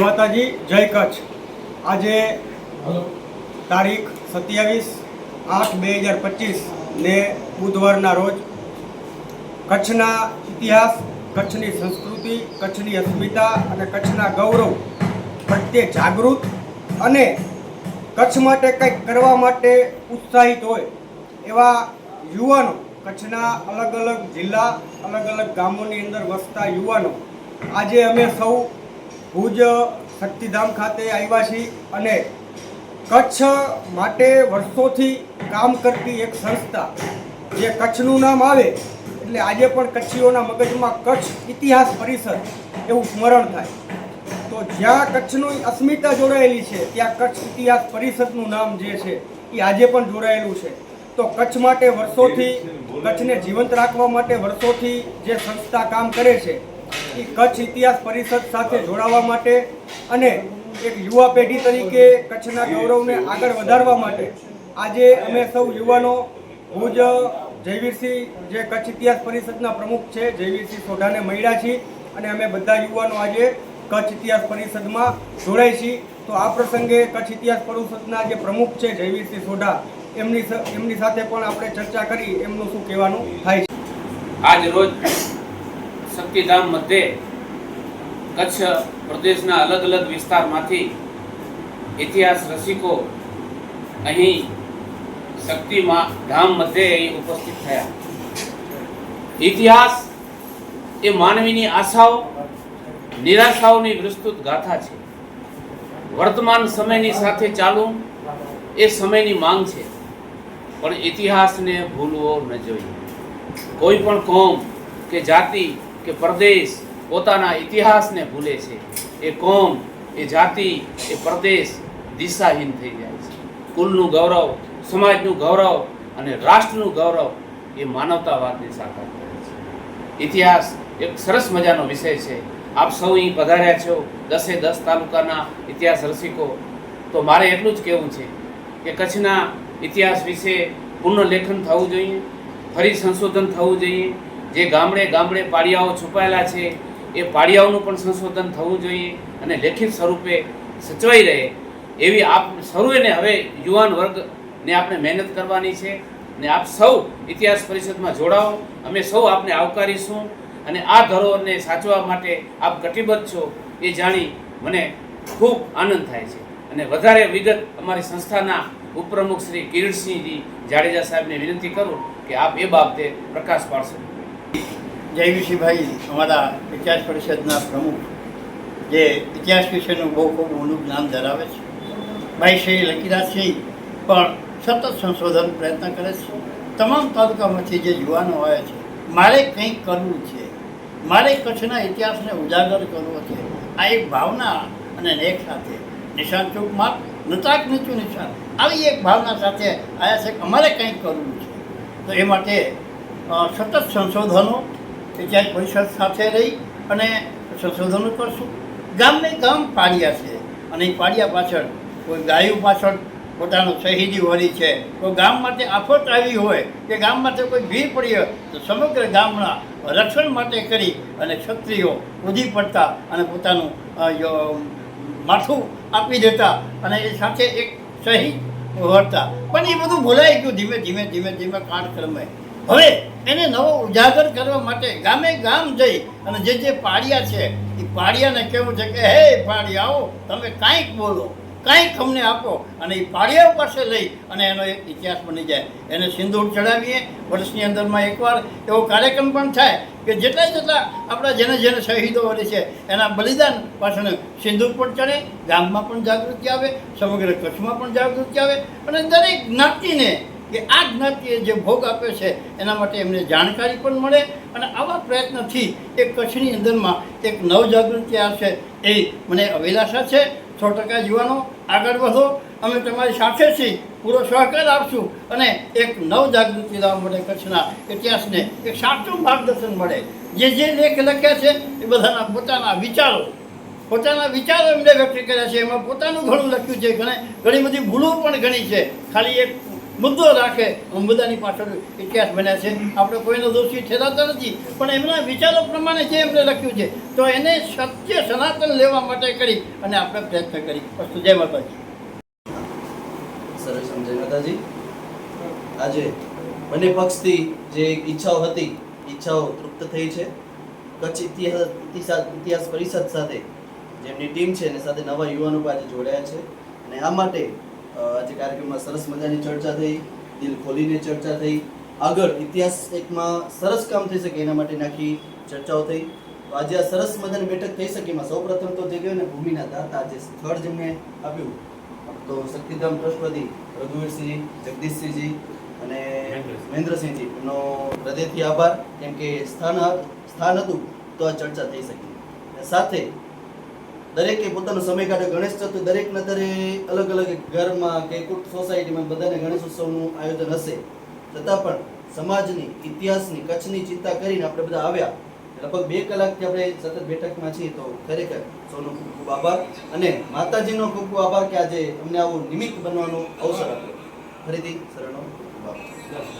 માતાજી, જય કચ્છ. આજે તારીખ સત્યાવીસ આઠ બે હજાર પચીસ ને બુધવારના રોજ કચ્છના ઇતિહાસ, કચ્છની સંસ્કૃતિ, કચ્છની અસ્મિતા અને કચ્છના ગૌરવ પ્રત્યે જાગૃત અને કચ્છ માટે કંઈક કરવા માટે ઉત્સાહિત હોય એવા યુવાનો કચ્છના અલગ અલગ જિલ્લા, અલગ અલગ ગામોની અંદર વસતા યુવાનો આજે અમે સૌ ભુજ શક્તિધામ ખાતે છીએ અને કચ્છ માટે વર્ષોથી કામ કરતી એક સંસ્થા જે કચ્છનું નામ આવે, એટલે આજે પણ કચ્છીઓના મગજમાં કચ્છ ઇતિહાસ પરિષદ એવું સ્મરણ થાય. તો જ્યાં કચ્છનું અસ્મિતા જોડાયેલી છે, ત્યાં કચ્છ ઇતિહાસ પરિષદનું નામ જે છે, એ આજે પણ જોડાયેલું છે. તો કચ્છ માટે વર્ષોથી, કચ્છને જીવંત રાખવા માટે વર્ષોથી જે સંસ્થા કામ કરે છે કચ્છ ઇતિહાસ પરિષદ સાથે જોડાવા માટે અને એક યુવા પેઢી તરીકે કચ્છના ગૌરવને આગળ વધારવા માટે આજે અમે સૌ યુવાનો ભુજ, જયવીરસિંહ જે કચ્છ ઇતિહાસ પરિષદના પ્રમુખ છે, જયવીરસિંહ સોઢાને મળ્યા છીએ અને અમે બધા યુવાનો આજે કચ્છ ઇતિહાસ પરિષદમાં જોડાઈ છીએ. તો આ પ્રસંગે કચ્છ ઇતિહાસ પરિષદના જે પ્રમુખ છે, જયવીરસિંહ સોઢા, એમની એમની સાથે પણ આપણે ચર્ચા કરી, એમનું શું કહેવાનું થાય છે? આજ રોજ શક્તિધામ મધ્યે કચ્છ પ્રદેશના અલગ અલગ વિસ્તારમાંથી ઇતિહાસ રસિકો અહીં શક્તિમાં ધામ મધ્યે અહીં ઉપસ્થિત થયા. ઇતિહાસ એ માનવીની આશાઓ, નિરાશાઓની વિસ્તૃત ગાથા છે. વર્તમાન સમયની સાથે ચાલવું એ સમયની માંગ છે. પણ ઇતિહાસને ભૂલવો ન જોઈએ. કોઈ પણ કોમ કે જાતિ કે પ્રદેશ પોતાના ઇતિહાસને ભૂલે છે. એ કોમ, એ જાતિ, એ પ્રદેશ દિશાહીન થઈ જાય છે. કુલનું ગૌરવ, સમાજનું ગૌરવ અને રાષ્ટ્રનું ગૌરવ એ માનવતાવાદને સાકાર કરે છે. ઇતિહાસ એક સરસ મજાનો વિષય છે. આપ સૌ અહીં પધાર્યા છો, દસે દસ તાલુકાના ઇતિહાસ રસિકો. તો મારે એટલું જ કહેવું છે કે કચ્છના ઇતિહાસ વિશે પુનઃલેખન થવું જોઈએ, ફરી સંશોધન થવું જોઈએ જે ગામડે ગામડે પાડિયાઓ છુપાયેલા છે, એ પાળિયાઓનું પણ સંશોધન થવું જોઈએ અને લેખિત સ્વરૂપે સચવાઈ રહે એવી આપ સર્વેને હવે યુવાન વર્ગને આપણે મહેનત કરવાની છે ને આપ સૌ ઇતિહાસ પરિષદમાં જોડાઓ, અમે સૌ આપને આવકારીશું અને આ ધરોહરને સાચવા માટે આપ કટિબદ્ધ છો એ જાણી મને ખૂબ આનંદ થાય છે. અને વધારે વિગત અમારી સંસ્થાના ઉપપ્રમુખ શ્રી કિરીટસિંહજી જાડેજા સાહેબને વિનંતી કરું કે આપ એ બાબતે પ્રકાશ પાડશો. જયવીસીભાઈ અમારા ઇતિહાસ પરિષદના પ્રમુખ, જે ઇતિહાસ વિશેનું બહુ ખૂબ ઊંડું જ્ઞાન ધરાવે છે. ભાઈ શ્રી લકીરાજસિંહ પણ સતત સંશોધન પ્રયત્ન કરે છે. તમામ તાલુકામાંથી જે યુવાનો આવે છે, મારે કંઈક કરવું છે. મારે કચ્છના ઇતિહાસને ઉજાગર કરવો છે. આ એક ભાવના અને નેક સાથે. નિશાન ચોકમાં નતાક નીચું નિશાન. આવી એક ભાવના સાથે આવ્યા છે કે અમારે કંઈક કરવું છે. તો એ માટે સતત સંશોધનો ઇતિહાસ પરિષદ સાથે રહી અને સંશોધનો કરશું. ગામને ગામ પાડ્યા છે અને એ પાડ્યા પાછળ કોઈ ગાયું પાછળ પોતાનું શહીદી વળી છે. કોઈ ગામ માટે આફત આવી હોય કે ગામ માટે કોઈ ભીડ પડી હોય તો સમગ્ર ગામના રક્ષણ માટે કરી અને ક્ષત્રિયો કૂદી પડતા અને પોતાનું માથું આપી દેતા અને એ સાથે એક શહીદ વળતા પણ એ બધું ભૂલાઈ ગયું ધીમે ધીમે ધીમે ધીમે કાળક્રમે. હવે એને નવો ઉજાગર કરવા માટે ગામે ગામ જઈ અને જે જે પાડિયા છે એ પાડિયાને કહેવું છે કે, હે પાડિયાઓ તમે કાંઈક બોલો, કાંઈક અમને આપો. અને એ પાડિયાઓ પાસે લઈ અને એનો એક ઇતિહાસ બની જાય. એને સિંદૂર ચડાવીએ. વર્ષની અંદરમાં એકવાર એવો કાર્યક્રમ પણ થાય કે જેટલા જેટલા આપણા જેને જેને શહીદો વળી છે, એના બલિદાન પાછળ સિંદૂર પણ ચડે, ગામમાં પણ જાગૃતિ આવે, સમગ્ર કચ્છમાં પણ જાગૃતિ આવે અને દરેક જ્ઞાતિને કે આ જ્ઞાતિએ જે ભોગ આપ્યો છે, એના માટે એમને જાણકારી પણ મળે અને આવા પ્રયત્નથી એ કચ્છની અંદરમાં એક નવજાગૃતિ આવશે એ મને અભિલાષા છે. સો ટકા યુવાનો આગળ વધો. અમે તમારી સાથે છીએ. પૂરો સહકાર આપશું અને એક નવજાગૃતિ લાવવા માટે કચ્છના ઇતિહાસને એક સાચું માર્ગદર્શન મળે. જે જે લેખ લખ્યા છે, એ બધાના પોતાના વિચારો. પોતાના વિચારો એમણે વ્યક્ત કર્યા છે. એમાં પોતાનું ઘણું લખ્યું છે. ઘણે ઘણી બધી ભૂલો પણ ઘણી છે. ખાલી એક મુદ્દો રાખે હું બધાની પાછળ ઇતિહાસ બન્યા છે. આપણે કોઈનો દોષી ઠેરાતા નથી. પણ એમના વિચારો પ્રમાણે જે એમણે લખ્યું છે, તો એને સત્ય સનાતન લેવા માટે કરી અને આપણે પ્રયત્ન કરી. વસ્તુ જય માતાજી. સરસ સમજાય માતાજી. આજે બંને પક્ષથી જે ઈચ્છાઓ હતી, ઈચ્છાઓ તૃપ્ત થઈ છે. કચ્છ ઇતિહાસ ઇતિહાસ પરિષદ સાથે જેમની ટીમ છે અને સાથે નવા યુવાનો પાસે જોડાયા છે. અને આ માટે આજે કાર્યક્રમમાં સરસ મજાની ચર્ચા થઈ, દિલ ખોલીને ચર્ચા થઈ. આગળ ઇતિહાસ એકમાં સરસ કામ થઈ શકે એના માટે નાખી ચર્ચાઓ થઈ. તો આજે આ સરસ મજાની બેઠક થઈ શકે એમાં સૌપ્રથમ તો જે ગયો ને ભૂમિના દાતા જે સ્થળ જેમને આપ્યું, તો શક્તિધામ ટ્રસ્ટવતી રઘુવીરસિંહજી, જગદીશસિંહજી અને મહેન્દ્રસિંહજી. એમનો હૃદયથી આભાર, કેમ કે સ્થાન સ્થાન હતું તો આ ચર્ચા થઈ શકી. સાથે દરેકે પોતાનો સમય કાઢ્યો. ગણેશ ચતુર્થી દરેકના ઘરે અલગ અલગ ઘરમાં કે કુટ સોસાયટીમાં બધાને ગણેશ ઉત્સવનું આયોજન હશે. છતાં પણ સમાજની, ઇતિહાસની, કચ્છની ચિંતા કરીને આપણે બધા આવ્યા. લગભગ બે કલાકથી આપણે સતત બેઠકમાં છીએ તો ખરેખર સૌનો ખૂબ ખૂબ આભાર. અને માતાજીનો ખૂબ ખૂબ આભાર કે આજે અમને આવું નિમિત્ત બનવાનો અવસર આપ્યો. ફરીથી શરણો ખૂબ ખૂબ આભાર.